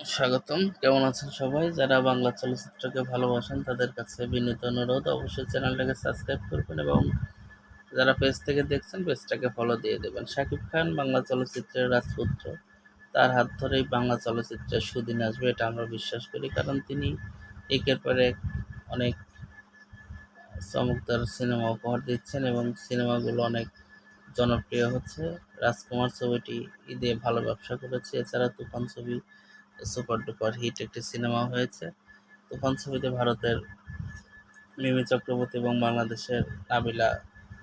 স্বাগতম। কেমন আছেন সবাই? যারা বাংলা চলচ্চিত্রকে ভালোবাসেন, তাদের কাছে বিনীত অনুরোধ, অবশ্যই চ্যানেলটাকে সাবস্ক্রাইব করবেন এবং যারা পেজ থেকে দেখছেন, পেজটাকে ফলো দিয়ে দেবেন। শাকিব খান, বাংলা চলচ্চিত্রের রাজপুত্র। তার হাত ধরেই বাংলা চলচ্চিত্রের সুদিন আসবে, এটা আমরা বিশ্বাস করি। কারণ তিনি একের পর এক অনেক চমকদার সিনেমা উপহার দিচ্ছেন এবং সিনেমাগুলো অনেক জনপ্রিয় হচ্ছে। রাজকুমার ছবিটি ঈদে ভালো ব্যবসা করেছে। এছাড়া তুফান ছবি সুপার ডুপার হিট একটি সিনেমা হয়েছে। তুফান ছবিতে ভারতের মিমি চক্রবর্তী এবং বাংলাদেশের নাবিলা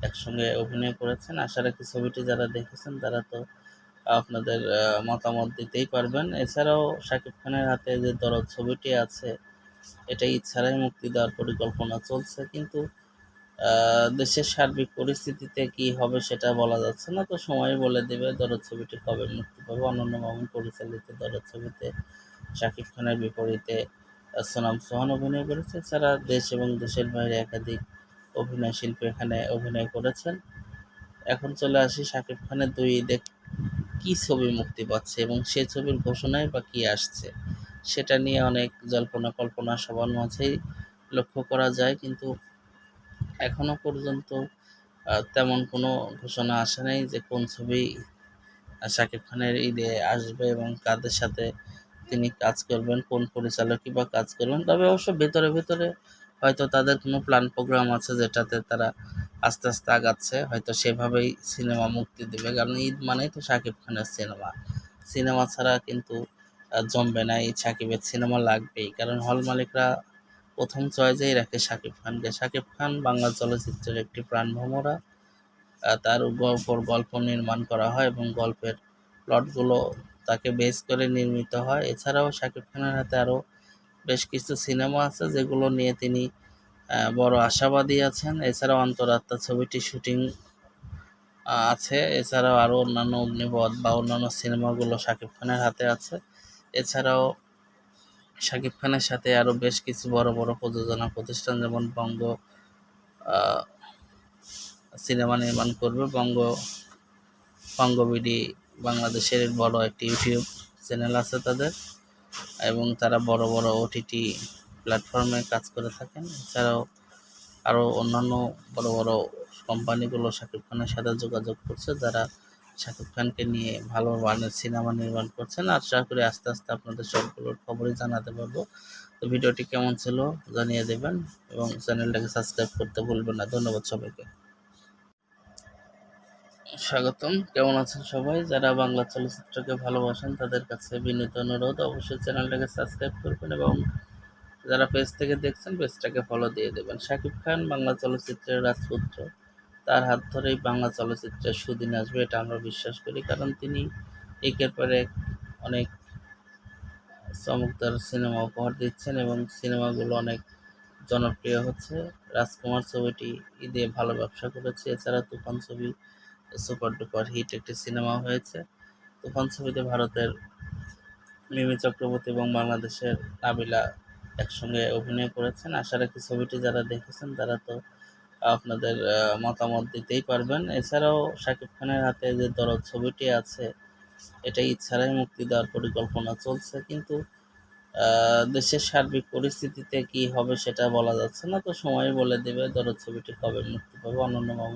একসঙ্গে অভিনয় করেছেন। আশা রাখি ছবিটি যারা দেখেছেন, তারা তো আপনাদের মতামত দিতেই পারবেন। এছাড়াও শাকিব খানের হাতে যে দরদ ছবিটি আছে এটা ইচ্ছারাই মুক্তি দেওয়ার পরিকল্পনা চলছে। কিন্তু দেশের সার্বিক পরিস্থিতিতে কি হবে সেটা বলা যাচ্ছে না। তো সময় বলে দেবে, দরদ ছবিটি কবে মুক্তি পাবে? অনন্য মামুন পরিচালিত দরদ ছবিতে শাকিব খানের বিপরীতে সোনাম সোহান অভিনয় করেছে। এছাড়া দেশ এবং দেশের বাইরে একাধিক অভিনয় শিল্পী এখানে অভিনয় করেছেন। এখন চলে আসি শাকিব খানের দুই ঈদে কী ছবি মুক্তি পাচ্ছে এবং সে ছবির ঘোষণায় বা কী আসছে, সেটা নিয়ে অনেক জল্পনা কল্পনা সবার মাঝেই লক্ষ্য করা যায়। কিন্তু এখনও পর্যন্ত তেমন কোনো ঘোষণা আসে নাই যে কোন ছবি শাকিব খানের ঈদে আসবে এবং কাদের সাথে তিনি কাজ করবেন, কোন পরিচালকই বা কাজ করবেন। তবে অবশ্য ভেতরে ভেতরে হয়তো তাদের কোনো প্ল্যান প্রোগ্রাম আছে যেটাতে তারা আস্তে আস্তে আগাচ্ছে। হয়তো সেভাবেই সিনেমা মুক্তি দেবে। কারণ ঈদ মানেই তো শাকিব খানের সিনেমা। সিনেমা ছাড়া কিন্তু জমবে না। এই সাকিবের সিনেমা লাগবেই। কারণ হল মালিকরা প্রথম চয়েসেই রাখে শাকিব খানকে। শাকিব খান বাংলা চলচ্চিত্রের একটি প্রাণভ্রমরা তার উপর গল্প নির্মাণ করা হয় এবং গল্পের প্লটগুলো তাকে বেস করে নির্মিত হয়। এছাড়াও শাকিব খানের হাতে আরও বেশ কিছু সিনেমা আছে যেগুলো নিয়ে তিনি বড় আশাবাদী আছেন। এছাড়াও অন্তরাত্মা ছবিটি শুটিং আছে। এছাড়াও আরও অন্যান্য অগ্নিপথ বা অন্যান্য সিনেমাগুলো শাকিব খানের হাতে আছে। এছাড়াও শাকিব খানের সাথে আরও বেশ কিছু বড় বড় প্রযোজনা প্রতিষ্ঠান, যেমন বঙ্গ সিনেমা নির্মাণ করবে। বঙ্গ বঙ্গবিডি বাংলাদেশের বড় একটি ইউটিউব চ্যানেল আছে তাদের। এবং তারা বড় বড় ওটিটি প্ল্যাটফর্মে কাজ করে থাকেন। এছাড়াও আরও অন্যান্য বড় বড় কোম্পানিগুলো শাকিব খানের সাথে যোগাযোগ করছে, যারা শাকিব খানকে নিয়ে ভালো মানের সিনেমা নির্মাণ করছেন। আশা করি আস্তে আস্তে আপনাদের সবগুলোর খবরই জানাতে পারব। তো ভিডিওটি কেমন ছিল জানিয়ে দেবেন এবং চ্যানেলটাকে সাবস্ক্রাইব করতে ভুলবেন না। ধন্যবাদ সবাইকে। স্বাগতম। কেমন আছেন সবাই? যারা বাংলা চলচ্চিত্রকে ভালোবাসেন, তাদের কাছে বিনীত অনুরোধ, অবশ্যই চ্যানেলটাকে সাবস্ক্রাইব করবেন এবং যারা পেজ থেকে দেখছেন, পেজটাকে ফলো দিয়ে দেবেন। শাকিব খান বাংলা চলচ্চিত্রের রাজপুত্র। তার হাত ধরেই বাংলা চলচ্চিত্রের সুদিন আসবে এটা আমরা বিশ্বাস করি। কারণ তিনি একের পর এক অনেক চমকদার সিনেমা উপহার দিচ্ছেন এবং সিনেমাগুলো অনেক জনপ্রিয় হচ্ছে। রাজকুমার ছবিটি ঈদে ভালো ব্যবসা করেছে। এছাড়া তুফান ছবি সুপার ডুপার হিট একটি সিনেমা হয়েছে। তুফান ছবিতে ভারতের মিমি চক্রবর্তী এবং বাংলাদেশের নাবিলা একসঙ্গে অভিনয় করেছেন। আশা রাখি ছবিটি যারা দেখেছেন তারা তো আপনাদের মতামত দিতেই পারবেন। এছাড়াও শাকিব খানের হাতে যে দরদ ছবিটি আছে এটা ইচ্ছারাই মুক্তি দেওয়ার পরিকল্পনা চলছে। কিন্তু দেশের সার্বিক পরিস্থিতিতে কি হবে সেটা বলা যাচ্ছে না। তো সময় বলে দেবে, দরদ ছবিটি কবে মুক্তি পাবে অনন্য